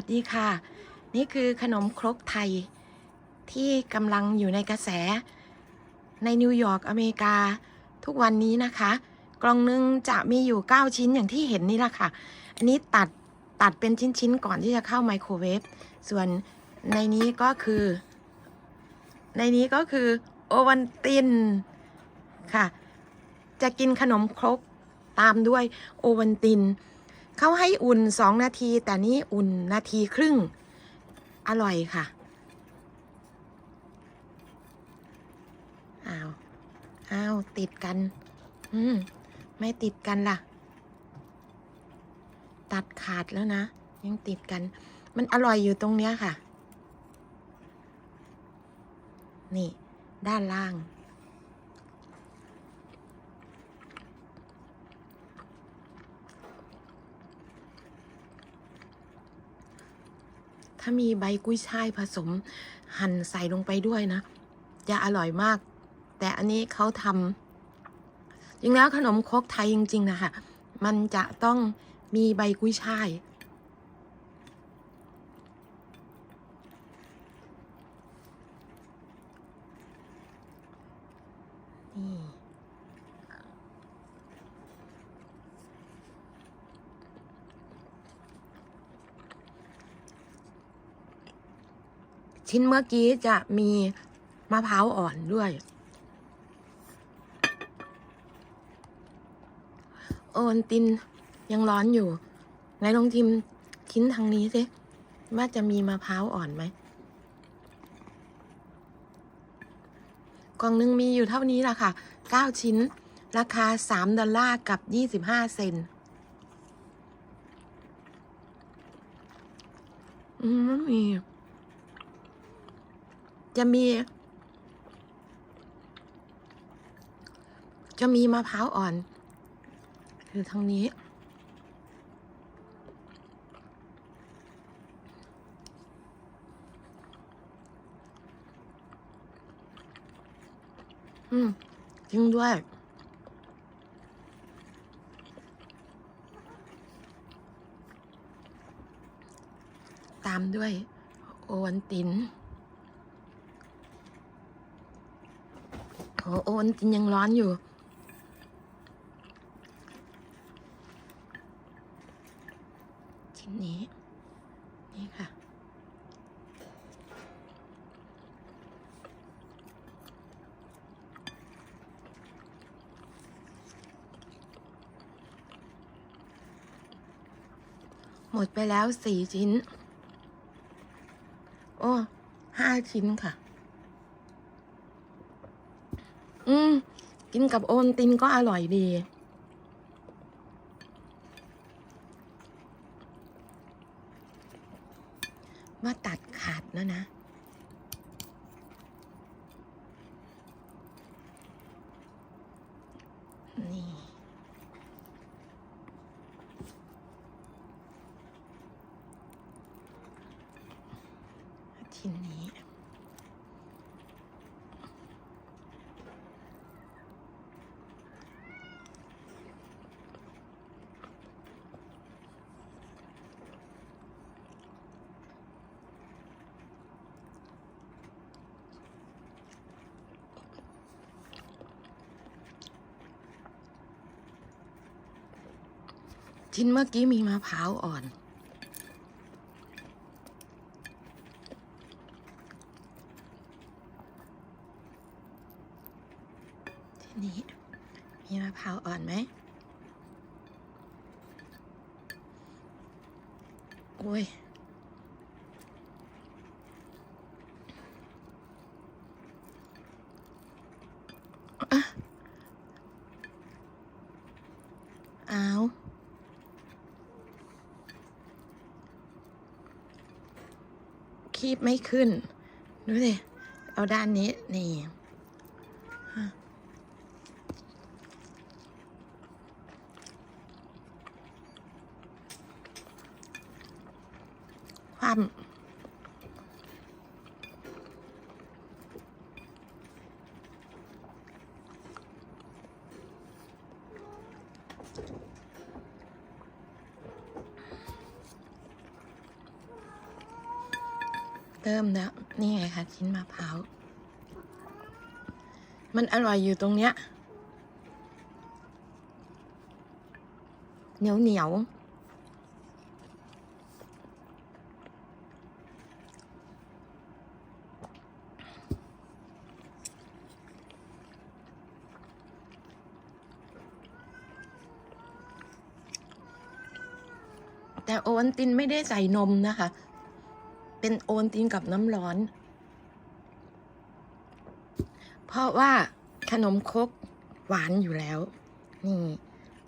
สวัสดีค่ะ นี่คือขนมครกไทยที่กำลังอยู่ในกระแส ในนิวยอร์กอเมริกา ทุกวันนี้นะคะ กล่องหนึงจะมีอยู่ 9 ชิ้นอย่างที่เห็นนี่แหละค่ะ อันนี้ตัดตัดเป็นชิ้น ๆ ก่อนที่จะเข้าไมโครเวฟส่วนในนี้ก็คือ ในนี้ก็คือ โอวันตินค่ะ จะกินขนมครกตามด้วยโอวันติน เขาให้อุ่นสองนาที แต่นี่อุ่นนาทีครึ่ง อร่อยค่ะ อ้าว อ้าว ติดกัน อืม ไม่ติดกันล่ะ ตัดขาดแล้วนะ ยังติดกัน มันอร่อยอยู่ตรงเนี้ยค่ะ นี่ ด้านล่าง ถ้ามีใบกุ้ยช่ายผสมหั่นใส่ลงไปด้วยนะ จะอร่อยมาก แต่อันนี้เขาทำจริงแล้วขนมครกไทยจริง ๆ นะคะมันจะต้องมีใบกุ้ยช่าย นี่ ชิ้นเมื่อกี้จะมีมะพร้าวอ่อนด้วย โอนตินยังร้อนอยู่ไหนลองทิมชิ้นทางนี้สิว่าจะมีมะพร้าวอ่อนไหมกล่องหนึงมีอยู่เท่านี้ละค่ะ 9 ชิ้น ราคา 3 ดอลลาร์กับ 25 เซนอืมมี จะมี จะมีมะพร้าวอ่อนคือทางนี้ อืมจริงด้วยตามด้วย โอวันติน โอ้โอนตินยังร้อนอยู่ ชิ้นนี้ นี่ค่ะ หมดไปแล้วสี่ชิ้น โอ้ห้าชิ้นค่ะ อืม กินกับโอนตินก็อร่อยดีว่าตัดขาดแล้วนะนี่ชิ้ ชิ้นเมื่อกี้มีมะพร้าวอ่อน ทีนี้ มีมะพร้าวอ่อนไหมโอ้ย อะอ้าว คีบไม่ขึ้น ดูสิ เอาด้านนี้ นี่ ความ เติมแล้ว นี่ไงคะชิ้นมะพร้าว มันอร่อยอยู่ตรงเนี้ย เหนียวเหนียวแต่โอวัลตินไม่ได้ใส่นมนะคะ เป็นโอวัลตินกับน้ำร้อน เพราะว่าขนมครกหวานอยู่แล้ว นี่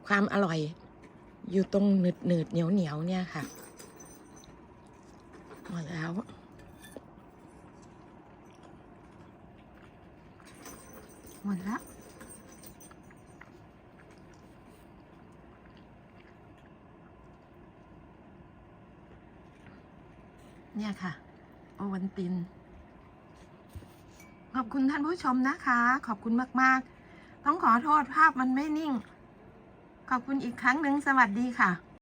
ความอร่อย อยู่ตรงหนืดหนืดเหนียวเหนียวเนี่ยค่ะหมดแล้ว หมดแล้ว เนี่ยค่ะ โอวันติน ขอบคุณท่านผู้ชมนะคะ ขอบคุณมาก ๆ ต้องขอโทษภาพมันไม่นิ่ง ขอบคุณอีกครั้งหนึ่งสวัสดีค่ะ